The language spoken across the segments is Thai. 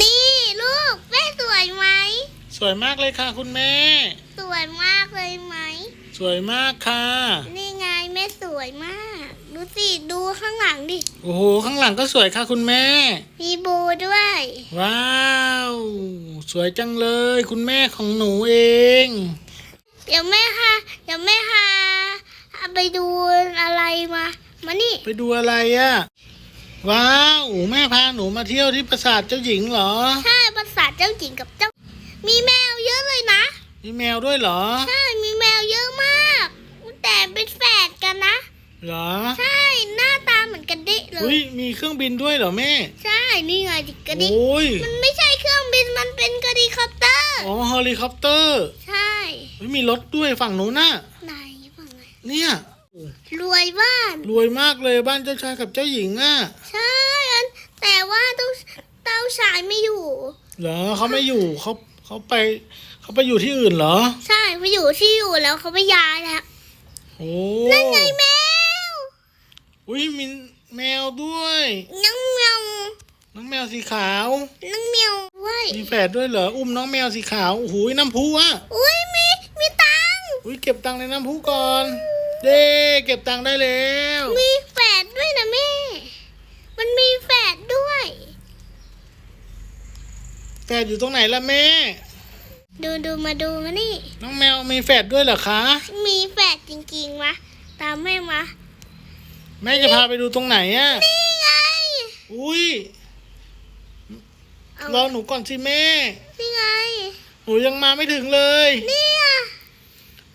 นี่ลูกแม่สวยไหม สวยมากเลยค่ะคุณแม่ สวยมากเลยไหม สวยมากค่ะ นี่ไงแม่สวยมาก ดูสิดูข้างหลังดิ โอ้โห ข้างหลังก็สวยค่ะคุณแม่ มีโบด้วย ว้าว สวยจังเลย คุณแม่ของหนูเอง เดี๋ยวแม่ค่ะ เดี๋ยวแม่ค่ะเอาไปดูอะไรมา มานี่ ไปดูอะไรอะ ว้าวแม่พาหนูมาเที่ยวที่ปราสาทเจ้าหญิงเหรอ ใช่ภาษาเจ้าหญิงกับเจ้า มีแมวเยอะเลยนะ มีแมวด้วยเหรอ ใช่ มีแมวเยอะมาก แต่เป็นแฝดกันนะ เหรอ ใช่ หน้าตาเหมือนกันเดะเลอุ้ยย มีเครื่องบินด้วยเหรอแม่ ใช่ นี่ไงดิกระดิกโอ้ย มันไม่ใช่เครื่องบิน มันเป็นกระดิคอปเตอร์ อ๋อเฮลิคอปเตอร์ใช่เฮ้ยมีรถด้วยฝั่งหนูน่ะ ไหนฝั่งไหน เนี่ย รวยบ้าน รวยมากเลยบ้านเจ้าชายกับเจ้าหญิงอะ ใช่อันแต่ว่าเต้าเต้าชายไม่อยู่ เหรอเขาไม่อยู่เขาเขาไปเขาไปอยู่ที่อื่นเหรอ ใช่ไปอยู่ที่อยู่แล้วเขาไปย้ายแล้วโอ้นั่นไงแมว อุ้ยมีแมวด้วยนังแมวน้องแมวสีขาวนังแมวด้วยมีแฝดด้วยเหรออุ้มน้องแมวสีขาวโอ้โหน้ำพุอะอุ้ยมีมีตังค์อุ้ยเก็บตังค์ในน้ำพุก่อน เด้เก็บตังค์ได้แล้ว มีแฝดด้วยนะแม่ มันมีแฝดด้วย แฝดอยู่ตรงไหนล่ะแม่ ดูดูมาดูมานี่ น้องแมวมีแฝดด้วยเหรอคะ มีแฝดจริงๆวะตามแม่มา แม่จะพาไปดูตรงไหนอะนี่ไง อุ้ยเอารอหนูก่อนสิแม่ นี่ไง หนูยังมาไม่ถึงเลย เนี่ย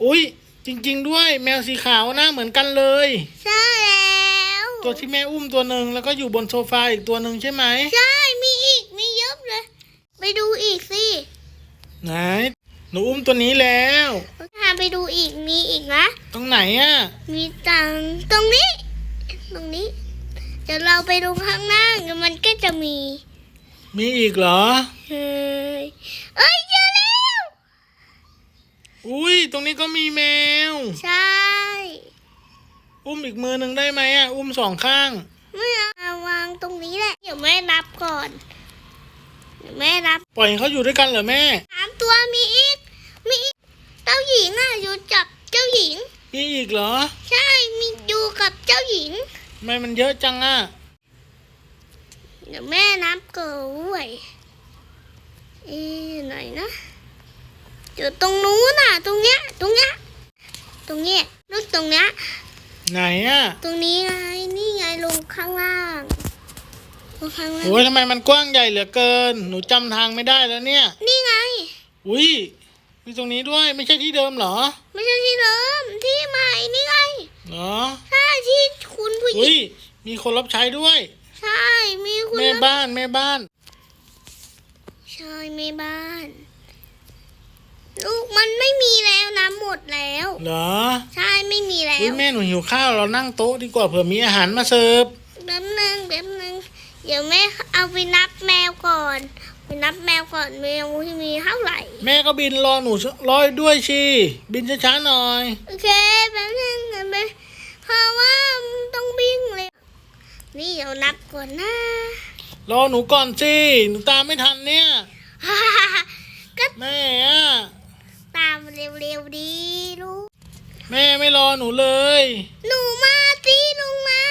อุ้ย จริง ๆ ด้วยแมวสีขาวหน้าเหมือนกันเลย ใช่แล้วตัวที่แม่อุ้มตัวหนึ่งแล้วก็อยู่บนโซฟาอีกตัวหนึ่งใช่ไหมใช่มีอีกมีเยอะเลย ไปดูอีกสิไหนหนูอุ้มตัวนี้แล้วพาไปดูอีกมีอีกนะตรงไหนอะมีตังค์ตรงนี้ ตรงนี้ เดี๋ยวเราไปดูข้างล่างเดี๋ยวมันก็จะมี มีอีกเหรอเฮ้ยเอ้ยเจ อแล้วอุ้ยตรงนี้ก็มีแมว ใช่ อุ้มอีกมือหนึ่งได้ไหมอะ อุ้มสองข้าง ไม่เอาวางตรงนี้แหละ เดี๋ยวแม่รับก่อน เดี๋ยวแม่รับ ปล่อยให้เขาอยู่ด้วยกันเหรอแม่ สามตัวมีอีก มีอีก เจ้าหญิงอะอยู่จับเจ้าหญิง มีอีกเหรอ ใช่ มีอยู่กับเจ้าหญิงทำไมมันเยอะจังอะ เดี๋ยวแม่นับก่อนด้วยเอ๊ะไหนนะ อยู่ตรงนู้นน่ะ ตรงเนี้ย ตรงเนี้ย ตรงเนี้ยลูกตรงเนี้ย ไหนอะตรงนี้ไง นี่ไงลงข้างล่างลงข้างล่าง โอ้ยทำไมมันกว้างใหญ่เหลือเกิน หนูจำทางไม่ได้แล้วเนี่ย นี่ไง อุ้ยมีตรงนี้ด้วยไม่ใช่ที่เดิมเหรอไม่ใช่ที่เดิมที่ใหม่นี่ไงเหรอใช่ที่คุณผู้หญิอุ้ยงมีคนรับใช้ด้วย ใช่มีคุณแม่บ้านแม่บ้าน ใช่แม่บ้าน ลูกมันไม่มีแล้วน้ำหมดแล้ว เหรอใช่ไม่มีแล้อุ้ยวแม่หนูหิวข้าวเรานั่งโต๊ะดีกว่าเผื่อมีอาหารมาเสิร์ฟแป๊บนึงแป๊บนึงเดี๋ยวแม่เอาไปนับแมวก่อนไปนับแมวก่อนแมวที่มีเท่าไหร่ แม่ก็บินรอหนูรอยด้วยชีบินช้าๆหน่อย โอเคแป๊บนึงนะแม่เพราะว่ามันต้องวิ่งเลย นี่เดี๋ยวนับก่อนนะรอหนูก่อนสิหนูตามไม่ทันเนี่ย ก็ แม่อะ ตามเร็วๆดีลูก แม่ไม่รอ หนูเลย หนูมาสิลงมา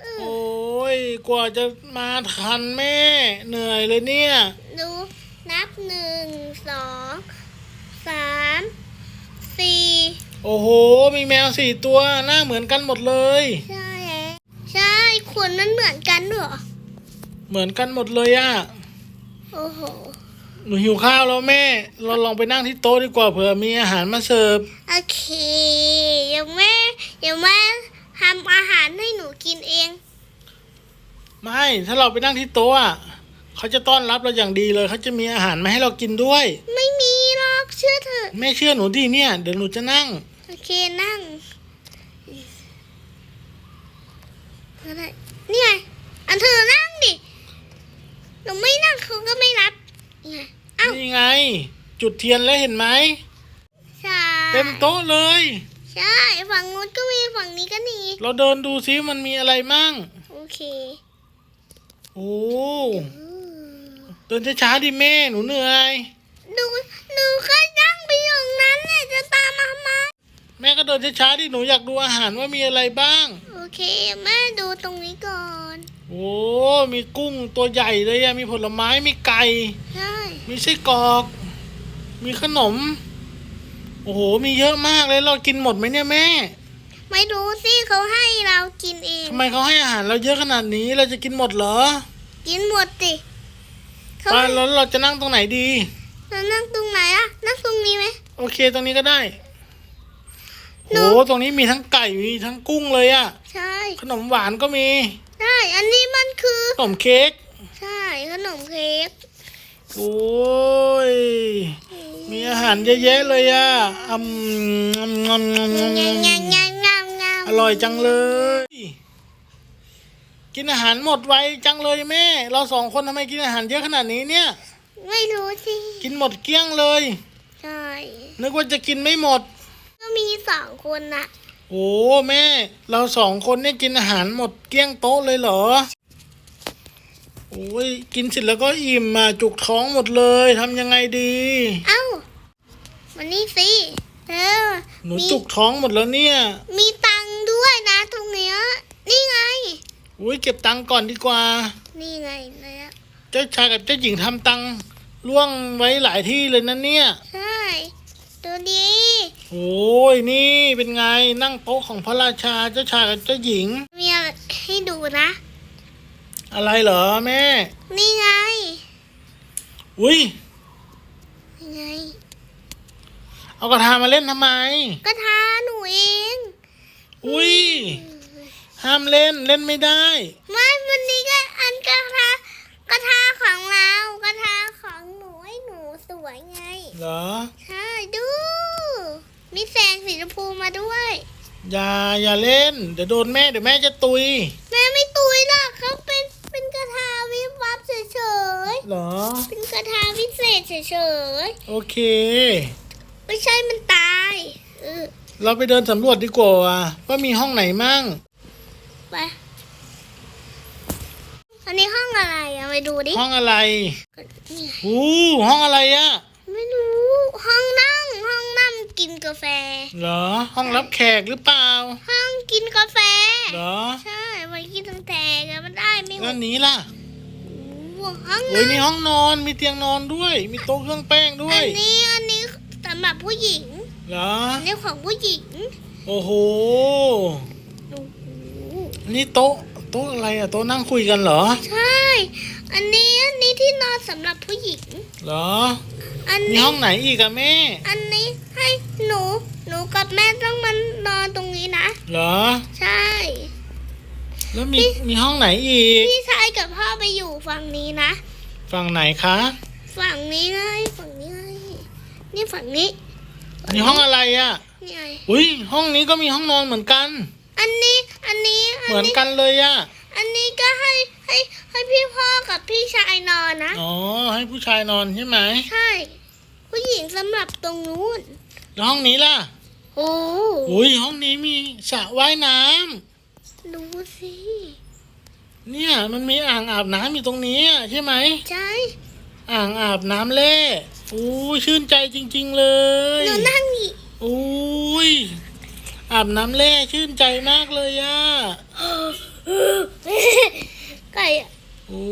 เออโอ้ยกว่าจะมาทันแม่ เหนื่อยเลยเนี่ยดูนับหนึ่งสองสามสี่โอ้โห มีแมวสี่ตัวหน้าเหมือนกันหมดเลย ใช่แล้วใช่ขนมันเหมือนกันด้วยเหรอเหมือนกันหมดเลยอะ โอ้โห หนูหิวข้าวแล้วแม่ เราลองไปนั่งที่โต๊ะดีกว่าเผื่อมีอาหารมาเสิร์ฟ โอเค เดี๋ยวแม่ เดี๋ยวแม่ทำอาหารให้หนูกินเอง ไม่ ถ้าเราไปนั่งที่โต๊ะอะเขาจะต้อนรับเราอย่างดีเลย เขาจะมีอาหารมาให้เรากินด้วย ไม่มีหรอกเชื่อเถอะ แม่เชื่อหนูดิเนี่ย เดี๋ยวหนูจะนั่ง โอเคนั่งก็ได้นี่ไงอันเธอนั่งดิหนูไม่นั่งเขาก็ไม่รับนี่ไงเอ้า นี่ ไง จุดเทียนแล้วเห็นไหมใช่เต็มโต๊ะเลย ใช่ฝั่งนู้นก็มีฝั่งนี้ก็มีเราเดินดูซิมันมีอะไรมั่งโอเคโอ้อืมดินช้าๆดิแม่หนูเหนื่อยดูดูก็นั่งไปอย่างนั้นแหละจะตามมาไหมแม่ก็เดินช้าๆดิหนูอยากดูอาหารว่ามีอะไรบ้าง โอเค แม่ดูตรงนี้ก่อน โอ้มีกุ้งตัวใหญ่เลยอะมีผลไม้มีไก่ ใช่มีไส้กรอก มีขนม โอ้โห มีเยอะมากเลยเรากินหมดไหมเนี่ยแม่ไม่รู้สิเขาให้เรากินเอง ทำไมเขาให้อาหารเราเยอะขนาดนี้เราจะกินหมดเหรอกินหมดสิเขาไปแล้วเราจะนั่งตรงไหนดี เรานั่งตรงไหนอะนั่งตรงนี้ไหม โอเคตรงนี้ก็ได้หนู โอ้ตรงนี้มีทั้งไก่มีทั้งกุ้งเลยอะใช่ ขนมหวานก็มีใช่อันนี้มันคือ ขนมเค้ก ใช่ขนมเค้ก โอ้ย มีอาหารเยอะแยะเลยอะอืมงำงำงำงางำงางางงามงามอร่อยจังเลย กินอาหารหมดไวจังเลยแม่ เราสองคนทำไมกินอาหารเยอะขนาดนี้เนี่ย ไม่รู้สิ กินหมดเกลี้ยงเลย ใช่ นึกว่าจะกินไม่หมด ก็มีสองคนน่ะโอ้แม่ เราสองคนเนี่ยกินอาหารหมดเกลี้ยงโต๊ะเลยเหรอ โอ้ยกินเสร็จแล้วก็อิ่มมาจุกท้องหมดเลยทำยังไงดี เอ้ามันนี่สิเธอหนูมีจุกท้องหมดแล้วเนี่ยมีตังค์ด้วยนะตรงเนี้ยนี่ไง อุ้ยเก็บตังค์ก่อนดีกว่า นี่ไงเนี่ยเจ้าชายกับเจ้าหญิงทำตังค์ล่วงไว้หลายที่เลยนะเนี่ย ใช่ดูดีโอ้ยนี่เป็นไงนั่งโต๊ะของพระราชาเจ้าชายกับเจ้าหญิง มีอะไรให้ดูนะ อะไรเหรอแม่ นี่ไง อุ้ยนี่ไง เอากระทามาเล่นทำไมก็ทาหนูเอง อุ้ยห้ามเล่นเล่นไม่ได้ ไม่วันนี้ก็อันกระทากระทาของเรากระทาของหนูให้หนูสวยไง เหรอ ใช่ดู มีแสงสีชมพูมาด้วย อย่าอย่าเล่น เดี๋ยวโดนแม่เดี๋ยวแม่จะตุย แม่ไม่ตุยหรอกเขาเป็นเป็นกระทาวิบวับเฉย เหรอๆเป็นกระทาพิเศษเฉยโอเค ๆ ไม่ใช่มันตายเออเราไปเดินสำรวจดีกว่าว่ามีห้องไหนมั่ง ไป อันนี้ห้องอะไรอะไปดูดิ ห้องอะไรนี่ไงอู้ห้องอะไรอะไม่รู้ ห้องนั่ง ห้องนั่งกินกาแฟ เหรอ ห้องรับแขกหรือเปล่า ห้องกินกาแฟ เหรอใช่ไว้กินตั้งแต่กันมันได้ไม่หมแล้วดนี้ล่ะ ห้องโอ้ยนั่งมีห้องนอนมีเตียงนอนด้วย มีโต๊ะเครื่องแป้งด้วอัยนนี้อันนี้สำหรับผู้หญิงเหรอ อันนี้ของผู้หญิงโอ้โห โอ้โหนี่โต๊ะโต๊ะอะไรอะโต๊ะนั่งคุยกันเหรอ ใช่ อันนี้อันนี้ที่นอนสำหรับผู้หญิง เหรอ อันมีนี้ห้องไหนอีกอะแม่ อันนี้ให้หนูหนูกับแม่ต้องมานอนตรงนี้นะ เหรอ ใช่ แล้วมีมีห้องไหนอีกพี่ ชายกับพ่อไปอยู่ฝั่งนี้นะ ฝั่งไหนคะ ฝั่งนี้ไงฝั่งนี้ไงนี่ฝั่งนี้มีห้องอะไรอะนี่ไง อุ้ยห้องนี้ก็มีห้องนอนเหมือนกัน อันนี้ อันนี้เหมือนกันเลยอะอันนี้ก็ให้ให้ให้พี่พ่อกับพี่ชายนอนนะ อ๋อ ให้ผู้ชายนอนใช่ไหม ใช่ ผู้หญิงสำหรับตรงนู้นแล้วห้องนี้ล่ะ โอ้อุ้ยห้องนี้มีสระว่ายน้ำดูสิ เนี่ยมันมีอ่างอาบน้ำอยู่ตรงนี้อะใช่ไหม ใช่อ่างอาบน้ำเล่อู้ยชื่นใจจริง ๆ เลยหนูนั่งนี่อุ้ยอาบน้ำเล่ชื่นใจมากเลยอะไก่อะโอ้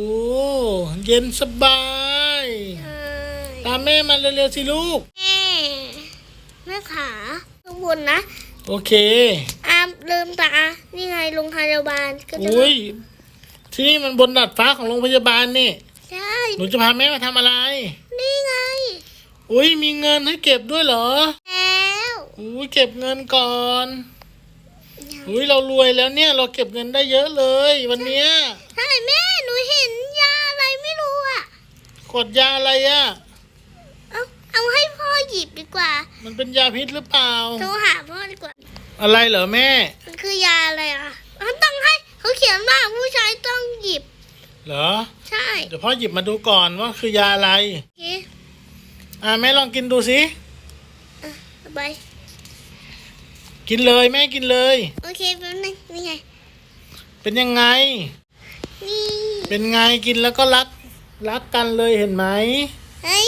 เย็นสบายใช่ตามแม่มาเร็วๆสิลูก แม่แม่ขาข้างบนนะ โอเค อามลืมตา นี่ไงโรงพยาบาลก็จะ อุ้ย ที่นี่มันบนดาดฟ้าของโรงพยาบาลนี่ ใช่ หนูจะพาแม่มาทำอะไร นี่ไง อุ้ยมีเงินให้เก็บด้วยเหรอ แล้วอุ้ยเก็บเงินก่อนอุ้ยเรารวยแล้วเนี่ยเราเก็บเงินได้เยอะเลย วันเนี้ยใช่แม่หนูเห็นยาอะไรไม่รู้อะกดยาอะไรอะเอาเอาให้พ่อหยิบดีกว่า มันเป็นยาพิษหรือเปล่า โทรหาพ่อดีกว่า อะไรเหรอแม่ มันคือยาอะไรอะเขาต้องให้ เขาเขียนว่าผู้ชายต้องหยิบ เหรอ ใช่เดี๋ยวพ่อหยิบมาดูก่อนว่าคือยาอะไร โอเคอ่าแม่ลองกินดูสิเอาไปกินเลยแม่กินเลย โอเคแป๊บนึงนี่ไง เป็นยังไง นี่ เป็นไงกินแล้วก็รักรักกันเลยเห็นไหม เฮ้ย